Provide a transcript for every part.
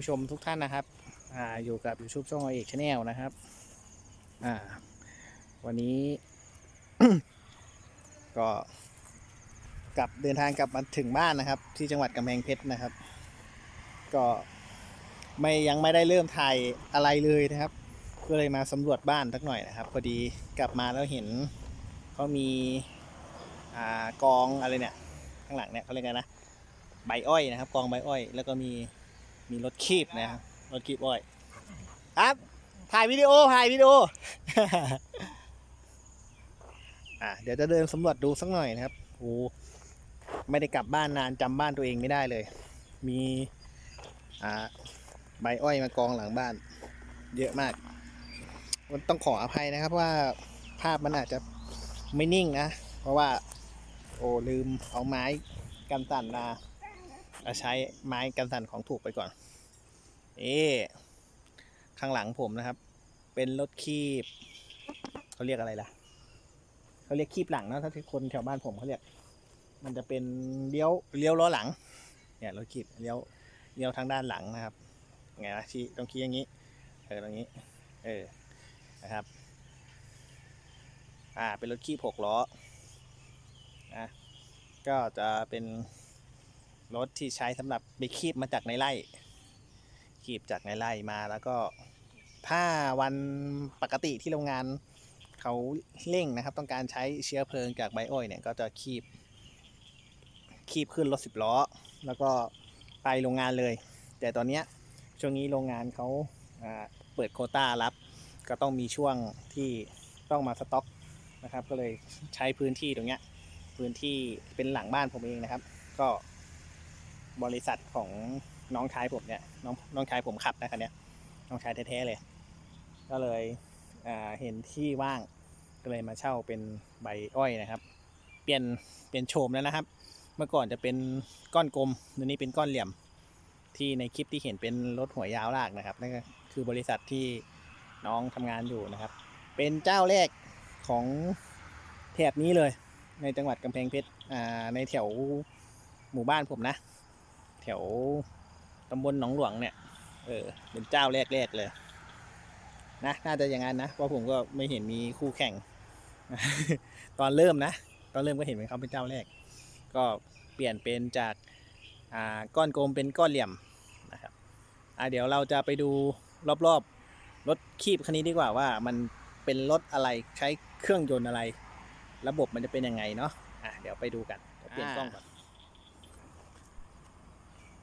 ผู้ชมทุกท่านนะครับอ่าอยู่กับ YouTube ช่องเอกชาแนลนะครับอ่าวันนี้ ก็กลับเดินทางกลับมาถึงบ้านนะครับ ที่จังหวัดกำแพงเพชรนะครับ ก็ไม่ยังไม่ได้เริ่มถ่ายอะไรเลยนะครับ ก็เลยมาสำรวจบ้านสักหน่อยนะครับพอดีกลับมาแล้วเห็นเขามีอ่ากองอะไรเนี่ยข้างหลังเนี่ยเขาเรียกไงนะใบอ้อยนะครับ กองใบอ้อย แล้วก็มี มีรถคีบนะครับ รถคีบอ้อย ครับ ถ่ายวิดีโอ ถ่ายวิดีโอ อะ เดี๋ยวจะเดินสำรวจดูสักหน่อยนะครับโอ้ไม่ได้กลับบ้านนานจำบ้านตัวเองไม่ได้เลย มี อ่า ใบอ้อยมากองหลังบ้าน เยอะมาก มันต้องขออภัยนะครับว่าภาพมันอาจจะไม่นิ่งนะ เพราะว่า โอ้ลืมเอาไม้กันสั่นมา เอาใช้ไม้กันสั่นของถูกไปก่อนเอ๊ข้างหลังผมนะครับ เป็นรถคีบเขาเรียกอะไรล่ะเขาเรียกคีบหลังนะถ้าที่คนแถวบ้านผมเขาเรียก มันจะเป็นเลี้ยวเลี้ยวล้อหลัง เนี่ยรถคีบเลี้ยวเลี้ยวทางด้านหลังนะครับไงนะชี้ต้องชี้อย่างนี้เออตรงนี้ เออนะครับ อ่าเป็นรถคีบหกล้อนะก็จะเป็น รถที่ใช้สำหรับไปคีบมาจากในไร่ คีบจากในไร่มาแล้วก็ถ้าวันปกติที่โรงงานเขาเร่งนะครับ ต้องการใช้เชื้อเพลิงจากใบอ้อยเนี่ยก็จะคีบ คีบขึ้นรถสิบล้อ แล้วก็ไปโรงงานเลย แต่ตอนเนี้ยช่วงนี้โรงงานเขาเปิดโคต้ารับ ก็ต้องมีช่วงที่ต้องมาสต็อกนะครับ ก็เลยใช้พื้นที่ตรงเนี้ยพื้นที่เป็นหลังบ้านผมเองนะครับ ก็ บริษัทของน้องชายผมเนี่ยน้องน้องชายผมขับนะคันเนี้ยน้องชายแท้ๆเลย ก็เลยเห็นที่ว่างก็เลยมาเช่าเป็นใบอ้อยนะครับ เปลี่ยนเปลี่ยนโฉมแล้วนะครับ เมื่อก่อนจะเป็นก้อนกลมเดี๋ยวนี้เป็นก้อนเหลี่ยมที่ในคลิปที่เห็นเป็นรถหัวยาวลากนะครับนั่นก็คือบริษัทที่น้องทำงานอยู่นะครับ เป็นเจ้าแรกของแถบนี้เลย ในจังหวัดกำแพงเพชรในแถวหมู่บ้านผมนะ แถวตำบลหนองหลวงเนี่ย เออ เป็นเจ้าแรกๆเลย นะ น่าจะอย่างนั้นนะ เพราะผมก็ไม่เห็นมีคู่แข่ง ตอนเริ่มนะ ตอนเริ่มก็เห็นเป็นเขาเป็นเจ้าแรก ก็เปลี่ยนเป็นจากอ่าก้อนกลมเป็นก้อนเหลี่ยมนะครับอ่าเดี๋ยวเราจะไปดูรอบๆ รถคีบคันนี้ดีกว่าว่ามันเป็นรถอะไรใช้เครื่องยนต์อะไร ระบบมันจะเป็นยังไงเนาะอะเดี๋ยวไปดูกันเปลี่ยนกล้องก่อน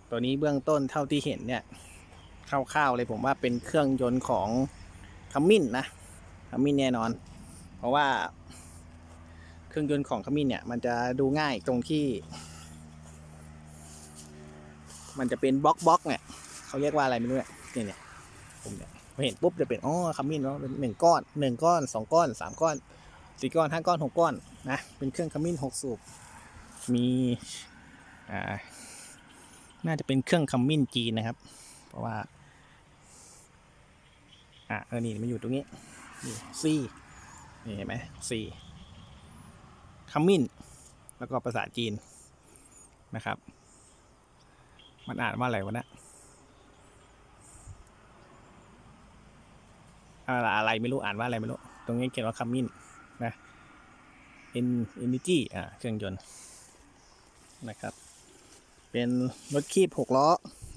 ตัวนี้เบื้องต้นเท่าที่เห็นเนี่ยคร่าวๆเลยผมว่าเป็นเครื่องยนต์ของขมิ้นนะขมิ้นแน่นอน เพราะว่าเครื่องยนต์ของขมิ้นเนี่ย มันจะดูง่ายตรงที่ มันจะเป็นบล็อกบล็อกเนี่ยเขาเรียกว่าอะไรไม่รู้เนี่ยเนี่ยเนี่ยผมเนี่ยพอเห็นปุ๊บจะเป็นอ๋อขมิ้นเนาะเป็นหนึ่งก้อนหนึ่งก้อนสองก้อนสามก้อนสี่ก้อนห้าก้อนหกก้อนนะเป็นเครื่องขมิ้นหกสูบมีอ่า น่าจะเป็นเครื่องขมิ้นจีนนะครับ เพราะว่า อะเออนี่มันอยู่ตรงนี้ นี่ซีนี่เห็นไหมซีขมิ้น แล้วก็ภาษาจีนนะครับ มันอ่านว่าอะไรวะนะอะไรอะไรไม่รู้อ่านว่าอะไรไม่รู้ ตรงนี้เขียนว่าขมิ้นนะเอ็นเอนิจีอ่าเครื่องยนต์นะครับ เป็นรถคีบหกล้อ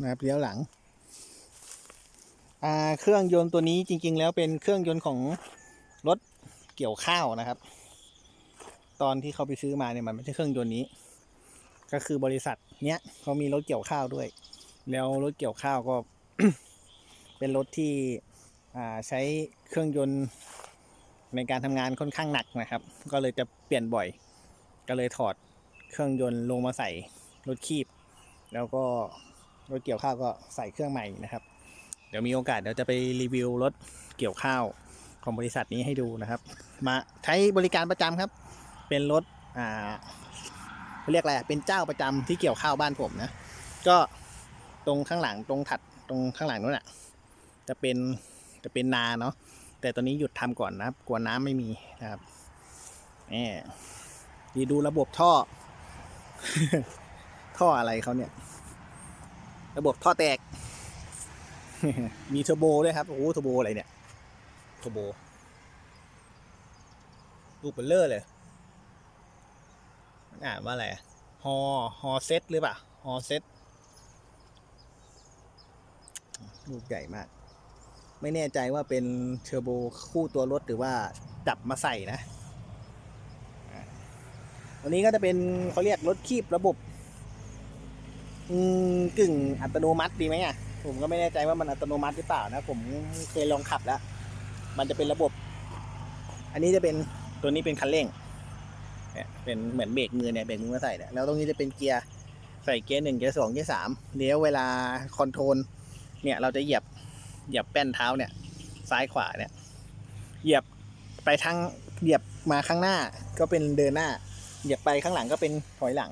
นะครับเลี้ยวหลังเครื่องยนต์ตัวนี้จริง ๆ แล้วเป็นเครื่องยนต์ของรถเกี่ยวข้าวนะครับ ตอนที่เขาไปซื้อมาเนี่ยมันไม่ใช่เครื่องยนต์นี้ ก็คือบริษัทเนี้ยเขามีรถเกี่ยวข้าวด้วย แล้วรถเกี่ยวข้าวก็เป็นรถที่ใช้เครื่องยนต์ในการทำงานค่อนข้างหนักนะครับ ก็เลยจะเปลี่ยนบ่อย ก็เลยถอดเครื่องยนต์ลงมาใส่รถคีบ แล้วก็รถเกี่ยวข้าวก็ใส่เครื่องใหม่นะครับ เดี๋ยวมีโอกาสเดี๋ยวจะไปรีวิวรถเกี่ยวข้าวของบริษัทนี้ให้ดูนะครับ มาใช้บริการประจำครับ เป็นรถอ่าเรียกอะไรเป็นเจ้าประจำที่เกี่ยวข้าวบ้านผมนะ ก็ตรงข้างหลังตรงถัดตรงข้างหลังนู้นอะจะเป็นจะเป็นนาเนาะแต่ตอนนี้หยุดทำก่อนนะครับ กลัวน้ำไม่มีนะครับนี่ดีดูระบบท่อ ท่ออะไรเขาเนี่ย ระบบท่อแตก มีเทอร์โบด้วยครับ โอ้โหเทอร์โบอะไรเนี่ยเทอร์โบลูกเบลเลอร์เลยมันอ่านว่าอะไรอะฮอฮอเซตหรือเปล่าฮอเซตลูกใหญ่มาก ไม่แน่ใจว่าเป็นเทอร์โบคู่ตัวรถหรือว่าจับมาใส่นะอะวันนี้ก็จะเป็นเขาเรียกรถคีบระบบอืม กึ่งอัตโนมัติดีไหมอะผมก็ไม่แน่ใจว่ามันอัตโนมัติหรือเปล่านะ ผมเคยลองขับแล้ว มันจะเป็นระบบ อันนี้จะเป็นตัวนี้เป็นคันเร่งเนี่ยเป็นเหมือนเบรกมือเนี่ยเบรกมือมาใส่เนี่ยแล้วตรงนี้จะเป็นเกียร์ใส่เกียร์หนึ่งเกียร์สองเกียร์สามเลี้ยวเวลาคอนโทรลเนี่ยเราจะเหยียบเหยียบแป้นเท้าเนี่ย ซ้ายขวาเนี่ย เหยียบไปทางเหยียบมาข้างหน้าก็เป็นเดินหน้า เหยียบไปข้างหลังก็เป็นถอยหลัง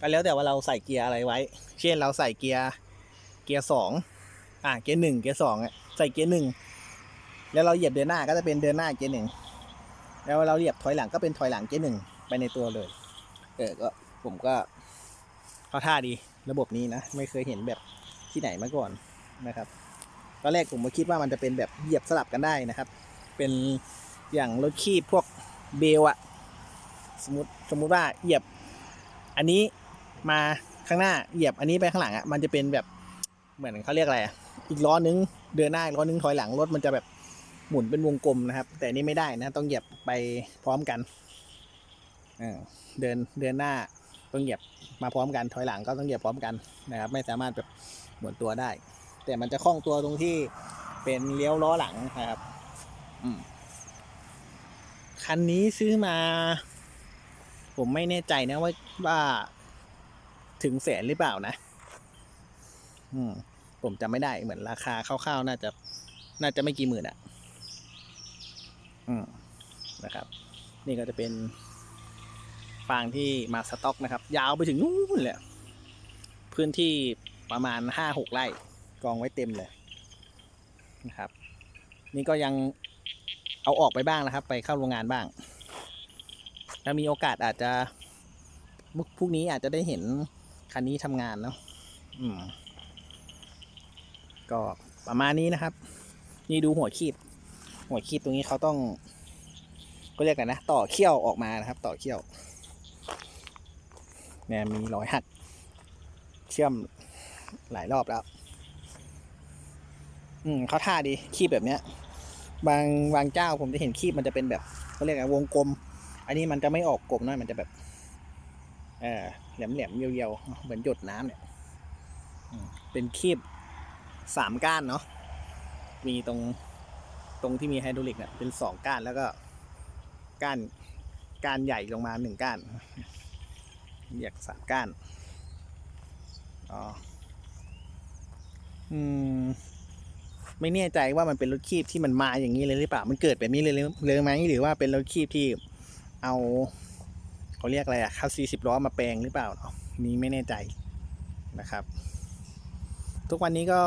ก็แล้วแต่ว่าเราใส่เกียร์อะไรไว้ เช่นเราใส่เกียร์เกียร์สองอ่าเกียร์หนึ่งเกียร์สองอะใส่เกียร์หนึ่งแล้วเราเหยียบเดินหน้าก็จะเป็นเดินหน้าเกียร์หนึ่งแล้วเราเหยียบถอยหลังก็เป็นถอยหลังเกียร์หนึ่งไปในตัวเลย เออก็ผมก็เข้าท่าดีระบบนี้นะไม่เคยเห็นแบบที่ไหนมาก่อนนะครับตอนแรกผมก็คิดว่ามันจะเป็นแบบเหยียบสลับกันได้นะครับ เป็นอย่างรถคีบพวกเบลอะสมมติสมมุติว่าเหยียบ อันนี้ มาข้างหน้าเหยียบอันนี้ไปข้างหลังอะมันจะเป็นแบบเหมือนเขาเรียกอะไรอะอีกล้อนึงเดินหน้าอีกล้อนึงถอยหลังรถมันจะแบบหมุนเป็นวงกลมนะครับ แต่อันนี้ไม่ได้นะ ต้องเหยียบไปพร้อมกันเดินเดินหน้าต้องเหยียบมาพร้อมกันถอยหลังก็ต้องเหยียบพร้อมกันนะครับ ไม่สามารถแบบหมุนตัวได้ แต่มันจะคล่องตัวตรงที่เป็นเลี้ยวล้อหลังนะครับคันนี้ซื้อมา ผมไม่แน่ใจนะว่าว่า ถึงแสนหรือเปล่านะ อืม ผมจำไม่ได้เหมือนราคาคร่าวๆน่าจะ น่าจะไม่กี่หมื่นอะอืมนะครับ นี่ก็จะเป็นฟางที่มาสต็อกนะครับ ยาวไปถึงนู้นเลยพื้นที่ประมาณห้าหกไร่กองไว้เต็มเลยนะครับ นี่ก็ยังเอาออกไปบ้างนะครับ ไปเข้าโรงงานบ้างถ้ามีโอกาสอาจจะพรุ่งนี้อาจจะได้เห็น คันนี้ทำงานเนาะอืมก็ประมาณนี้นะครับ นี่ดูหัวคีบ หัวคีบตรงนี้เขาต้อง ก็เรียกกันนะ ต่อเขี้ยวออกมานะครับ ต่อเขี้ยว เนี่ยมีรอยหัก เชื่อมหลายรอบแล้ว อืมเขาท่าดีคีบแบบเนี้ย บางบางเจ้าผมจะเห็นคีบมันจะเป็นแบบเขาเรียกอะไรวงกลม อันนี้มันจะไม่ออกกลมนะมันจะแบบ เออแหลมแหลมๆเรียวๆ เหมือนหยดน้ำเนี่ยเป็นคีบสามก้านเนาะมีตรงตรงที่มีไฮดรอลิกเนี่ยเป็นสองก้านแล้วก็ก้านก้านใหญ่ลงมาหนึ่งก้านเรียกสามก้านอ๋ออืมไม่แน่ใจว่ามันเป็นรถคีบที่มันมาอย่างนี้เลยหรือเปล่า มันเกิดแบบนี้เลยหรือเลยไหมหรือว่าเป็นรถคีบที่เอา เขาเรียกอะไรอะคัสซีสิบล้อมาแปลงหรือเปล่าเนาะนี่ไม่แน่ใจนะครับ ทุกวันนี้ก็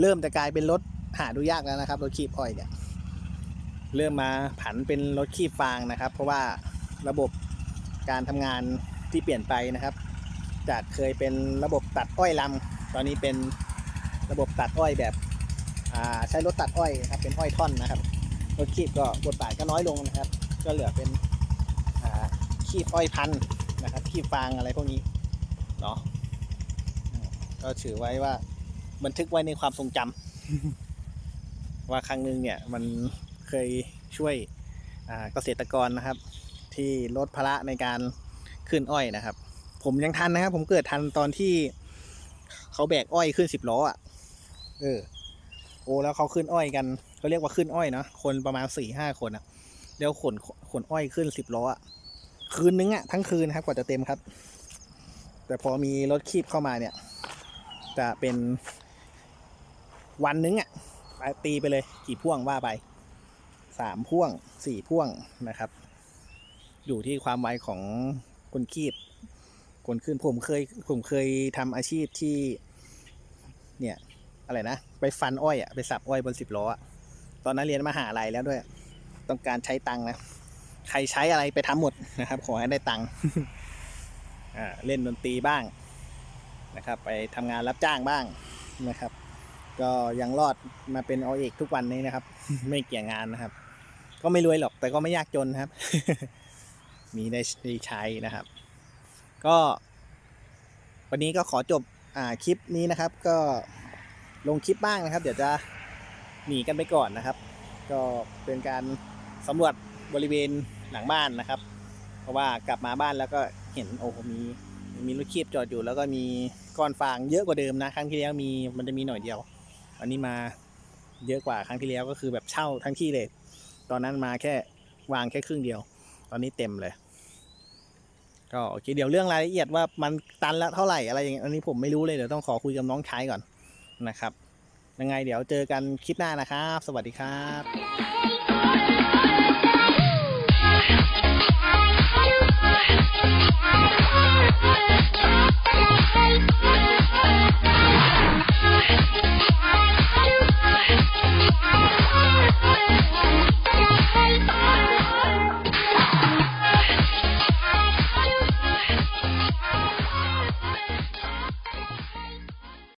เริ่มจะกลายเป็นรถหาดูยากแล้วนะครับรถคีบอ้อยเนี่ย เริ่มมาผันเป็นรถคีบฟางนะครับ เพราะว่าระบบการทำงานที่เปลี่ยนไปนะครับ จากเคยเป็นระบบตัดอ้อยลำตอนนี้เป็นระบบตัดอ้อยแบบใช้รถตัดอ้อยนะครับเป็นอ้อยท่อนนะครับรถคีบก็บทบาทก็น้อยลงนะครับ ก็เหลือเป็นาคีบอ้อยพันธุ์นะครับคีบฟางอะไรพวกนี้เนาะอืมก็ถือไว้ว่าบันทึกไว้ในความทรงจำว่าครั้งหนึ่งเนี่ยมันเคยช่วยอ่าเกษตรกรนะครับ ที่ลดภาระในการขึ้นอ้อยนะครับ ผมยังทันนะครับ ผมเกิดทันตอนที่เขาแบกอ้อยขึ้นสิบล้ออะเออโอ้แล้วเขาขึ้นอ้อยกันเขาเรียกว่าขึ้นอ้อยเนาะคนประมาณสี่ห้าคนอะแล้วขนขนอ้อยขึ้นสิบล้ออะ คืนนึงอะทั้งคืนนะครับกว่าจะเต็มครับ แต่พอมีรถคีบเข้ามาเนี่ย จะเป็นวันนึงอะตีไปเลยกี่พ่วงว่าไปสามพ่วงสี่พ่วงนะครับ อยู่ที่ความไวของคนคีบคนขึ้นผมเคยผมเคยทำอาชีพที่ เนี่ยอะไรนะไปฟันอ้อยอะไปสับอ้อยบนสิบล้อตอนนั้นเรียนมหาลัยแล้วด้วย ต้องการใช้ตังค์นะ ใครใช้อะไรไปทำหมดนะครับ ขอให้ได้ตังค์เล่นดนตรีบ้างนะครับ ไปทำงานรับจ้างบ้างนะครับ ก็ยังรอดมาเป็นอเอกทุกวันนี้นะครับ ไม่เกี่ยงงานนะครับ ก็ไม่รวยหรอกแต่ก็ไม่ยากจนครับ มีได้ได้ใช้นะครับ ก็ วันนี้ก็ขอจบอ่าคลิปนี้นะครับ ก็ลงคลิปบ้างนะครับ เดี๋ยวจะหนีกันไปก่อนนะครับ ก็เป็นการสำรวจ บริเวณหลังบ้านนะครับ เพราะว่ากลับมาบ้านแล้วก็เห็นโอ้มีมีรถคีบจอดอยู่แล้วก็มีก้อนฟางเยอะกว่าเดิมนะ ครั้งที่แล้วมีมันจะมีหน่อยเดียว อันนี้มาเยอะกว่าครั้งที่แล้วก็คือแบบเช่าทั้งที่เลย ตอนนั้นมาแค่วางแค่ครึ่งเดียว ตอนนี้เต็มเลย ก็โอเคเดี๋ยวเรื่องรายละเอียดว่ามันตันละเท่าไหร่อะไรอย่างเงี้ยอันนี้ผมไม่รู้เลยเดี๋ยวต้องขอคุยกับน้องชายก่อนนะครับ ยังไงเดี๋ยวเจอกันคลิปหน้านะครับ สวัสดีครับ